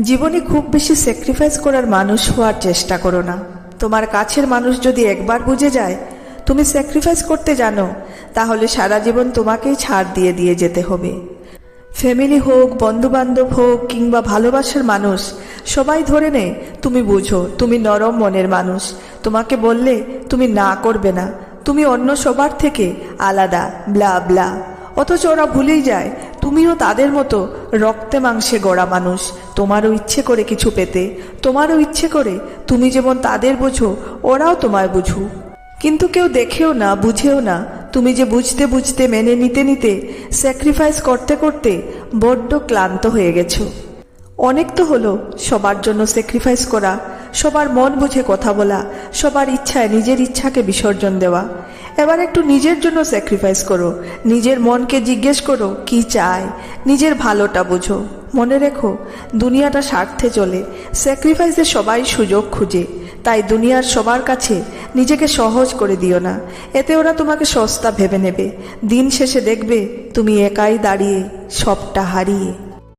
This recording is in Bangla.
জীবনে খুব বেশি স্যাক্রিফাইস করার মানুষ হওয়ার চেষ্টা করো না। তোমার কাছের মানুষ যদি একবার বুঝে যায়, তুমি স্যাক্রিফাইস করতে জানো, তাহলে সারা জীবন তোমাকেই ছাড় দিয়ে দিয়ে যেতে হবে। ফ্যামিলি হোক, বন্ধুবান্ধব হোক, কিংবা ভালোবাসার মানুষ, সবাই ধরে নে, তুমি বুঝো, তুমি নরম মনের মানুষ। তোমাকে বললে, তুমি না করবে না। তুমি অন্য সবার থেকে আলাদা ব্লা ব্লা অথচ ওরা ভুলেই যায় তুমিও তাদের মতো রক্তে মাংসে গড়া মানুষ। তোমারও ইচ্ছে করে কিছু পেতে। তোমারও ইচ্ছে করে তুমি যেমন তাদের বোঝো, ওরাও তোমায় বুঝুক কিন্তু কেউ দেখেও না, বুঝেও না, তুমি যে বুঝতে বুঝতে মেনে নিতে নিতে স্যাক্রিফাইস করতে করতে বড্ড ক্লান্ত হয়ে গেছো। অনেক তো হলো সবার জন্য স্যাক্রিফাইস করা, সবার মন বুঝে কথা বলা সবার ইচ্ছায় নিজের ইচ্ছাকে বিসর্জন দেওয়া। এবার একটু নিজের জন্য স্যাক্রিফাইস করো। নিজের মনকে জিজ্ঞেস করো, কি চায় নিজের ভালোটা বোঝো। মনে রেখো, দুনিয়াটা স্বার্থে চলে। স্যাক্রিফাইসে সবাই সুযোগ খুঁজে। তাই দুনিয়ার সবার কাছে নিজেকে সহজ করে দিও না। এতে ওরা তোমাকে সস্তা ভেবে নেবে। দিন শেষে দেখবে, তুমি একাই দাঁড়িয়ে সবটা হারিয়ে।